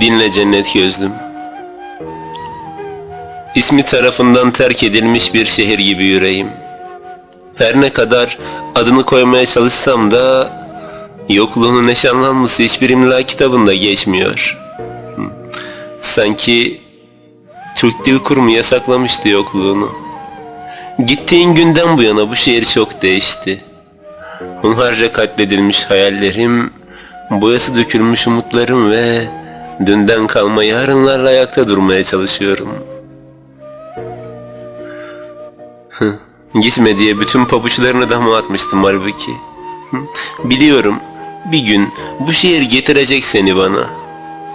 Dinle cennet gözlüm. İsmi tarafından terk edilmiş bir şehir gibi yüreğim. Her ne kadar adını koymaya çalışsam da yokluğunun eşanlanması hiçbir imla kitabında geçmiyor. Hı. Sanki Türk Dil Kurumu yasaklamıştı yokluğunu. Gittiğin günden bu yana bu şehir çok değişti. Hunharca katledilmiş hayallerim, boyası dökülmüş umutlarım ve dünden kalma yarınlarla ayakta durmaya çalışıyorum. Gitme diye bütün pabuçlarını dama atmıştım halbuki. Biliyorum bir gün bu şehir getirecek seni bana.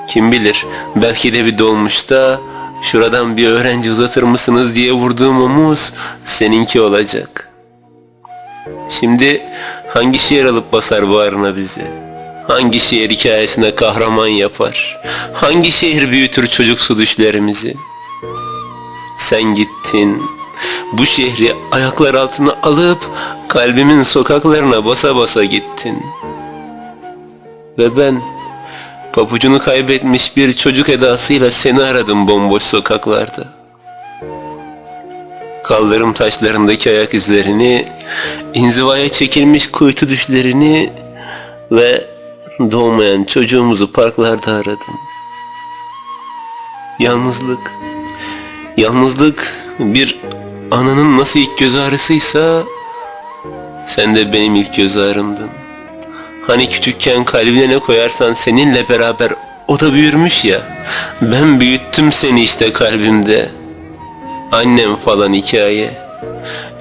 Kim bilir belki de bir dolmuşta şuradan bir öğrenci uzatır mısınız diye vurduğum omuz seninki olacak. Şimdi hangi şehir alıp basar bağrına bizi? Hangi şehir hikayesine kahraman yapar? Hangi şehir büyütür çocuksu düşlerimizi? Sen gittin, bu şehri ayaklar altına alıp kalbimin sokaklarına basa basa gittin. Ve ben papucunu kaybetmiş bir çocuk edasıyla seni aradım bomboş sokaklarda. Kaldırım taşlarındaki ayak izlerini, inzivaya çekilmiş kuytu düşlerini ve doğmayan çocuğumuzu parklarda aradım. Yalnızlık, yalnızlık bir ananın nasıl ilk göz ağrısıysa sen de benim ilk göz ağrımdın. Hani küçükken kalbine ne koyarsan seninle beraber o da büyürmüş ya. Ben büyüttüm seni işte kalbimde. Annem falan hikaye.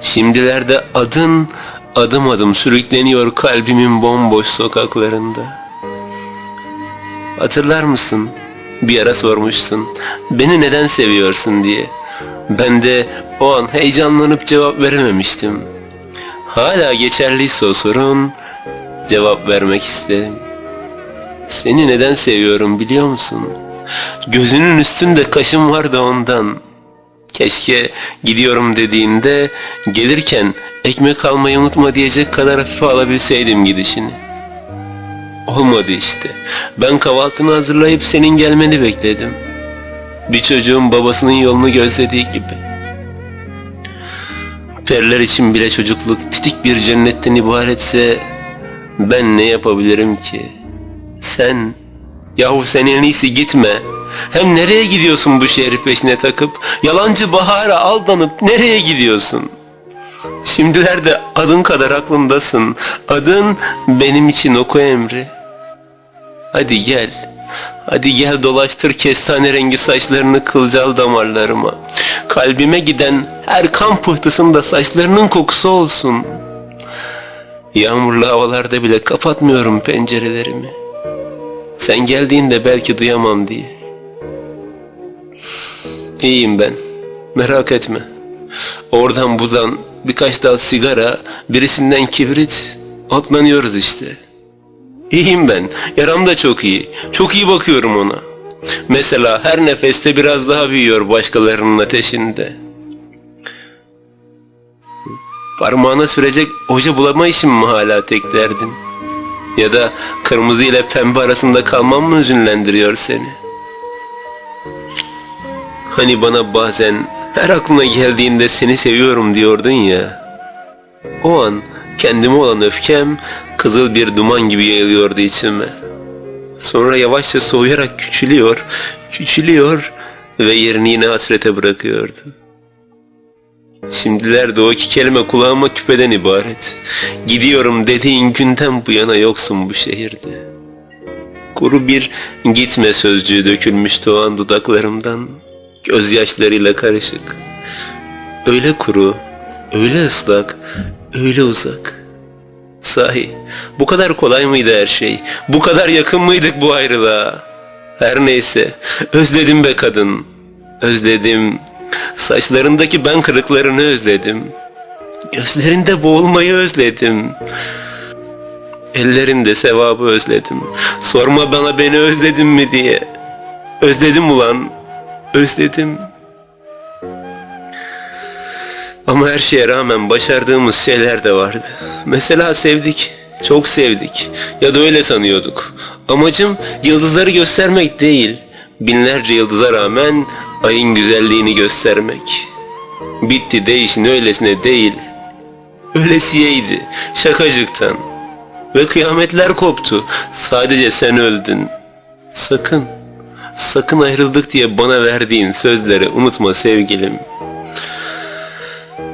Şimdilerde adın adım adım sürükleniyor kalbimin bomboş sokaklarında. Hatırlar mısın? Bir ara sormuşsun. Beni neden seviyorsun diye. Ben de o an heyecanlanıp cevap verememiştim. Hala geçerliyse o sorun cevap vermek isterim. Seni neden seviyorum biliyor musun? Gözünün üstünde kaşım var da ondan. Keşke gidiyorum dediğinde gelirken ekmek almayı unutma diyecek kadar hafife alabilseydim gidişini. Olmadı işte. Ben kahvaltını hazırlayıp senin gelmeni bekledim. Bir çocuğun babasının yolunu gözlediği gibi. Periler için bile çocukluk titik bir cennetten ibaretse ben ne yapabilirim ki? Sen, yahu sen en iyisi gitme. Hem nereye gidiyorsun bu şehri peşine takıp? Yalancı bahara aldanıp nereye gidiyorsun? Şimdilerde adın kadar aklımdasın. Adın benim için oku emri. Hadi gel. Hadi gel dolaştır kestane rengi saçlarını kılcal damarlarıma. Kalbime giden her kan pıhtısında saçlarının kokusu olsun. Yağmurlu havalarda bile kapatmıyorum pencerelerimi. Sen geldiğinde belki duyamam diye. İyiyim ben. Merak etme. Oradan buradan birkaç dal sigara, birisinden kibrit, atlanıyoruz işte. İyiyim ben. Yaram da çok iyi. Çok iyi bakıyorum ona. Mesela her nefeste biraz daha büyüyor başkalarının ateşinde. Parmağına sürecek oje bulamayışın mı hala tek derdin? Ya da kırmızı ile pembe arasında kalmam mı üzünlendiriyor seni? Hani bana bazen her aklına geldiğinde seni seviyorum diyordun ya. O an kendime olan öfkem kızıl bir duman gibi yayılıyordu içime. Sonra yavaşça soğuyarak küçülüyor, küçülüyor ve yerini yine hasrete bırakıyordu. Şimdilerde o iki kelime kulağıma küpeden ibaret. Gidiyorum dediğin günden bu yana yoksun bu şehirde. Kuru bir gitme sözcüğü dökülmüştü o an dudaklarımdan. Gözyaşlarıyla karışık. Öyle kuru, öyle ıslak, öyle uzak. Sahi bu kadar kolay mıydı her şey? Bu kadar yakın mıydık bu ayrılığa? Her neyse özledim be kadın. Özledim. Saçlarındaki ben kırıklarını özledim. Gözlerinde boğulmayı özledim. Ellerinde sevabı özledim. Sorma bana beni özledin mi diye. Özledim ulan. Özledim. Ama her şeye rağmen başardığımız şeyler de vardı. Mesela sevdik. Çok sevdik. Ya da öyle sanıyorduk. Amacım yıldızları göstermek değil. Binlerce yıldıza rağmen ayın güzelliğini göstermek. Bitti değişin öylesine değil. Öylesiyeydi şakacıktan. Ve kıyametler koptu. Sadece sen öldün. Sakın, sakın ayrıldık diye bana verdiğin sözleri unutma sevgilim.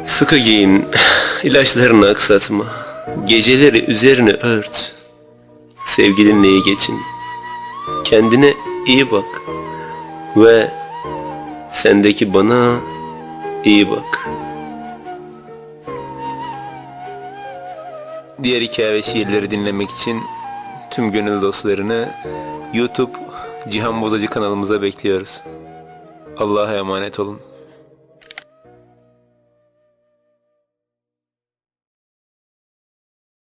Sıkı giyin, ilaçlarını aksatma. Geceleri üzerine ört. Sevgilinle iyi geçin. Kendine iyi bak. Ve sendeki bana iyi bak. Diğer hikaye ve şiirleri dinlemek için tüm gönül dostlarını YouTube Cihan Bozacı kanalımıza bekliyoruz. Allah'a emanet olun.